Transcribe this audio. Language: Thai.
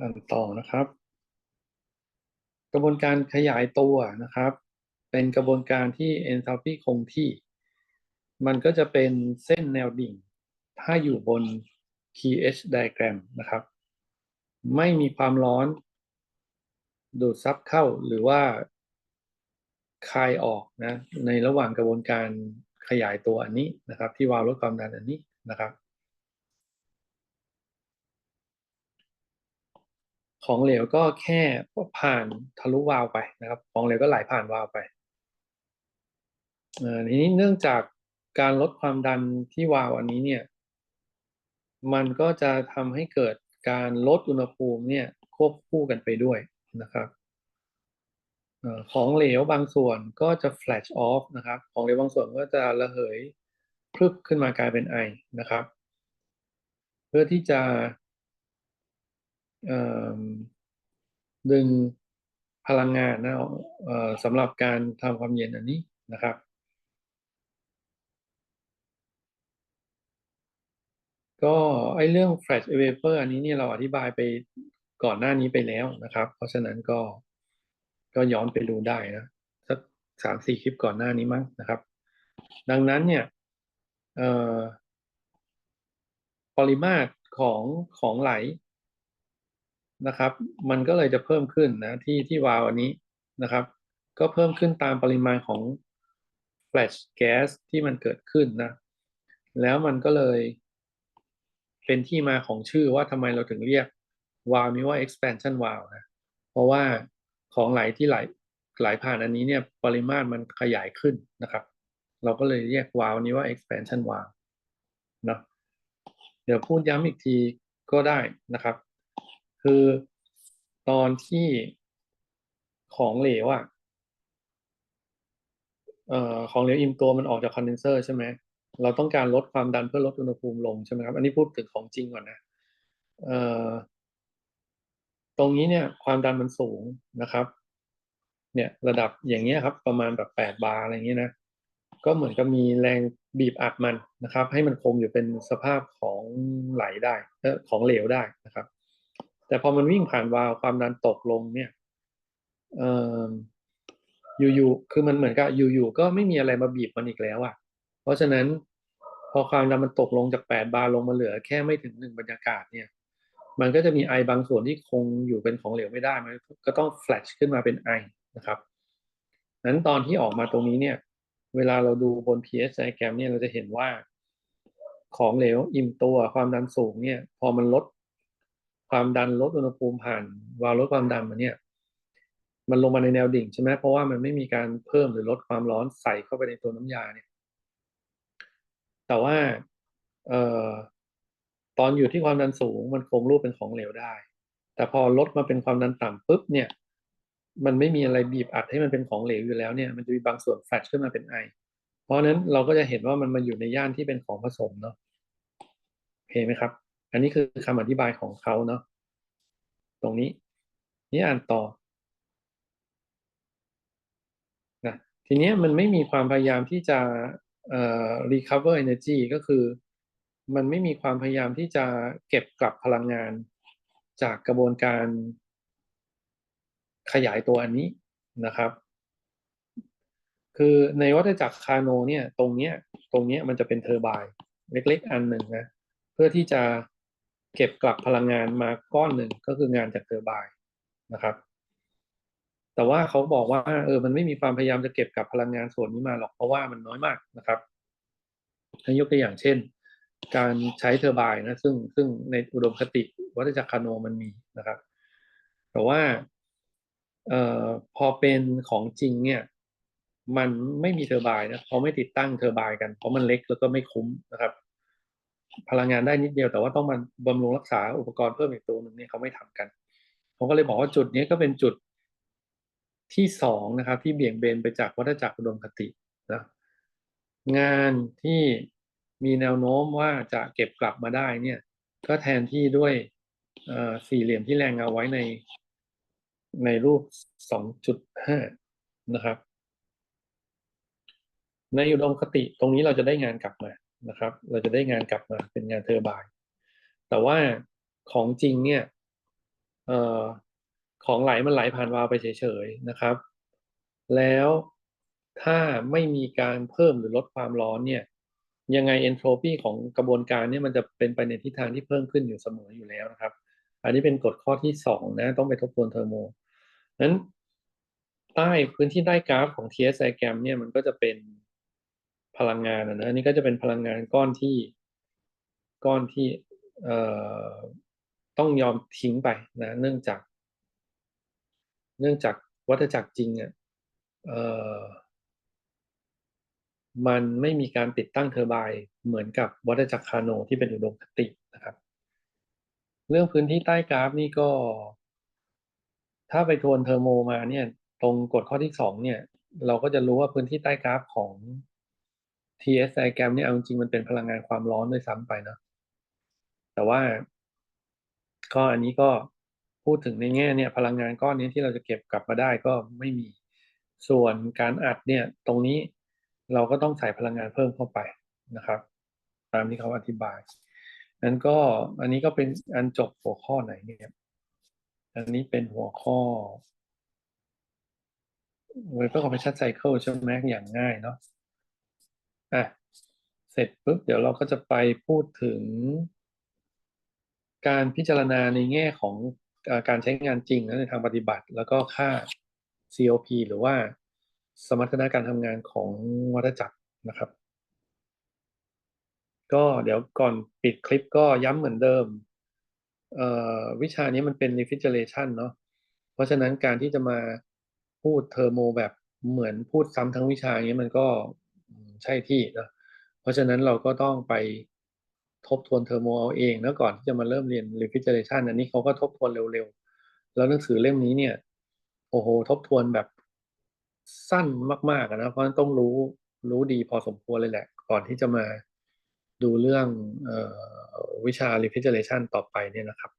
อ่านต่อนะครับ กระบวนการขยายตัวนะครับ เป็นกระบวนการที่ enthalpy คงที่ มันก็จะเป็นเส้นแนวดิ่ง ถ้าอยู่บน pH diagram นะครับ ไม่มีความร้อน ดูดซับเข้าหรือว่าคายออกนะในระหว่างกระบวนการขยายตัวอันนี้นะครับ ที่วาล์วลดความดันอันนี้นะครับ ของเหลวก็แค่ผ่านทะลุวาล์วไปนะครับ ของเหลวก็ไหลผ่านวาล์วไปทีนี้เนื่องจากการลดความดันที่วาล์วอันนี้เนี่ย มันก็จะทำให้เกิดการลดอุณหภูมิเนี่ยควบคู่กันไปด้วยนะครับของเหลวบางส่วนก็จะ flash off นะครับ ของเหลวบางส่วนก็จะระเหยพรึบขึ้นมากลายเป็นไอนะครับ เพื่อที่จะ ดึงพลังงานนะสำหรับการทำความเย็นอันนี้นะครับ ก็ไอเรื่อง flash vapor อันนี้เนี่ยเราอธิบายไปก่อนหน้านี้ไปแล้วนะครับ เพราะฉะนั้นก็ก็ย้อนไปดูได้นะสักสามสี่คลิปก่อนหน้านี้มั้งนะครับ ดังนั้นเนี่ยปริมาตรของของไหล นะครับ มันก็เลยจะเพิ่มขึ้นนะที่ที่วาล์วอันนี้นะครับ ก็เพิ่มขึ้นตามปริมาณของแฟลชแก๊สที่มันเกิดขึ้นนะ แล้วมันก็เลยเป็นที่มาของชื่อว่าทำไมเราถึงเรียกวาล์วนี้ว่า expansion valve นะ เพราะว่าของไหลที่ไหลไหลผ่านอันนี้เนี่ยปริมาตรมันขยายขึ้นนะครับ เราก็เลยเรียกวาล์วนี้ว่า expansion valve เนาะเดี๋ยวพูดย้ำอีกทีก็ได้นะครับ คือตอนที่ของเหลวอะเอ่อของเหลวอิ่มตัวมันออกจากคอนเดนเซอร์ใช่ไหมเราต้องการลดความดันเพื่อลดอุณหภูมิลงใช่ไหมครับ อันนี้พูดถึงของจริงก่อนนะเอ่อตรงนี้เนี่ย ความดันมันสูงนะครับ เนี่ยระดับอย่างเงี้ยครับ ประมาณแบบแปดบาร์อะไรเงี้ยนะก็เหมือนกับมีแรงบีบอัดมันนะครับ ให้มันคงอยู่เป็นสภาพของไหลได้ของเหลวได้นะครับ แต่พอมันวิ่งผ่านวาล์วความดันตกลงเนี่ยเอ่ออยู่ๆคือมันเหมือนกับอยู่ๆก็ไม่มีอะไรมาบีบมันอีกแล้วอะ เพราะฉะนั้นพอความดันมันตกลงจากแปดบาร์ลงมาเหลือแค่ไม่ถึงหนึ่งบรรยากาศเนี่ย มันก็จะมีไอบางส่วนที่คงอยู่เป็นของเหลวไม่ได้ มันก็ต้องแฟลชขึ้นมาเป็นไอนะครับนั้นตอนที่ออกมาตรงนี้เนี่ย เวลาเราดูบน pH diagram เนี่ยเราจะเห็นว่า ของเหลวอิ่มตัวความดันสูงเนี่ย พอมันลด ความดันลดอุณหภูมิผ่านวาล์วลดความดันมาเนี่ย มันลงมาในแนวดิ่งใช่ไหมเพราะว่ามันไม่มีการเพิ่มหรือลดความร้อนใส่เข้าไปในตัวน้ำยาเนี่ย แต่ว่าเอ่อตอนอยู่ที่ความดันสูงมันคงรูปเป็นของเหลวได้ แต่พอลดมาเป็นความดันต่ำปุ๊บเนี่ย มันไม่มีอะไรบีบอัดให้มันเป็นของเหลวอยู่แล้วเนี่ย มันจะมีบางส่วนแฟลชขึ้นมาเป็นไอ เพราะนั้นเราก็จะเห็นว่ามันมาอยู่ในย่านที่เป็นของผสมเนาะเห็นไหมครับ อันนี้คือคำอธิบายของเขาเนาะตรงนี้ นี่อ่านต่อนะทีนี้มันไม่มีความพยายามที่จะเอ่อ recover energy ก็คือ มันไม่มีความพยายามที่จะเก็บกลับพลังงาน จากกระบวนการขยายตัวอันนี้นะครับ คือในวัฏจักรคาโนเนี่ย ตรงเนี้ย ตรงเนี้ยมันจะเป็นเทอร์ไบน์เล็ก ๆ อันหนึ่งนะ เพื่อที่จะ เก็บกลับพลังงานมาก้อนหนึ่งก็คืองานจากเทอร์ไบน์นะครับ แต่ว่าเขาบอกว่าเออมันไม่มีความพยายามจะเก็บกลับพลังงานส่วนนี้มาหรอกเพราะว่ามันน้อยมากนะครับให้ยกตัวอย่างเช่น การใช้เทอร์ไบน์นะซึ่งซึ่งในอุดมคติวัฏจักรคาโนมันมีนะครับ แต่ว่าเอ่อพอเป็นของจริงเนี่ย มันไม่มีเทอร์ไบน์นะเขาไม่ติดตั้งเทอร์ไบน์กันเพราะมันเล็กแล้วก็ไม่คุ้มนะครับ พลังงานได้นิดเดียว แต่ว่าต้องมาบำรุงรักษาอุปกรณ์เพิ่มอีกตัวหนึ่งเนี่ยเขาไม่ทำกัน ผมก็เลยบอกว่าจุดนี้ก็เป็นจุดที่สองนะครับ ที่เบี่ยงเบนไปจากวัฏจักรอุดมคตินะงานที่มีแนวโน้มว่าจะเก็บกลับมาได้เนี่ย ก็แทนที่ด้วยสี่เหลี่ยมที่แรงเอาไว้ในในรูป 2.5 นะครับ ในอุดมคติตรงนี้เราจะได้งานกลับมา นะครับ เราจะได้งานกลับมาเป็นงานเทอร์บายแต่ว่าของจริงเนี่ยออของไหลมันไหลผ่านวาล์วไปเฉยๆนะครับ แล้วถ้าไม่มีการเพิ่มหรือลดความร้อนเนี่ยยังไงเอนโทรปีของกระบวนการเนี่ยมันจะเป็นไปในทิศทางที่เพิ่มขึ้นอยู่เสมออยู่แล้วนะครับ อันนี้เป็นกฎข้อที่สองนะ ต้องไปทบทวนเทอร์โมนั้นใต้พื้นที่ใต้กราฟของ TS diagram เนี่ยมันก็จะเป็น พลังงานนะอันนี้ก็จะเป็นพลังงานก้อนที่ก้อนที่เอ่อต้องยอมทิ้งไปนะเนื่องจาก เนื่องจากวัฏจักรจริงอะเอ่อมันไม่มีการติดตั้งเทอร์ไบน์เหมือนกับวัฏจักรคาโนที่เป็นอุดมคตินะครับ เรื่องพื้นที่ใต้กราฟนี่ก็ ถ้าไปทวนเทอร์โมมาเนี่ย ตรงกฎข้อที่สองเนี่ย เราก็จะรู้ว่าพื้นที่ใต้กราฟของ TS diagram เนี่ยเอาจริงมันเป็นพลังงานความร้อนด้วยซ้ำไปนะแต่ว่าก็อันนี้ก็พูดถึงในแง่เนี่ยพลังงานก้อนนี้ที่เราจะเก็บกลับมาได้ก็ไม่มีส่วนการอัดเนี่ยตรงนี้เราก็ต้องใส่พลังงานเพิ่มเข้าไปนะครับ ตามที่เขาอธิบายนั้นก็อันนี้ก็เป็นอันจบหัวข้อไหนเนี่ยอันนี้เป็นหัวข้อ Vapor Compression Cycle ใช่ไหมอย่างง่ายเนาะ อะเสร็จปุ๊บเดี๋ยวเราก็จะไปพูดถึง การพิจารณาในแง่ของอการใช้งานจริงนะในทางปฏิบัติ แล้วก็ค่า COP หรือว่าสมรรถนะการทำงานของวัฏจักรนะครับ ก็เดี๋ยวก่อนปิดคลิปก็ย้ำเหมือนเดิม วิชานี้มันเป็น refrigeration เนาะเพราะฉะนั้นการที่จะมาพูดเทอร์โมแบบเหมือนพูดซ้ำทั้งวิชาอย่างนี้มันก็ ใช่ที่นะเพราะฉะนั้นเราก็ต้องไปทบทวนเทอร์โมเอาเองนะก่อนที่จะมาเริ่มเรียน refrigeration อันนี้เขาก็ทบทวนเร็วๆ แล้วหนังสือเล่มนี้เนี่ยโอ้โหทบทวนแบบสั้นมากๆนะเพราะฉะนั้นต้องรู้รู้ดีพอสมควรเลยแหละ ก่อนที่จะมาดูเรื่องออวิชา refrigeration ต่อไปเนี่ยนะครับ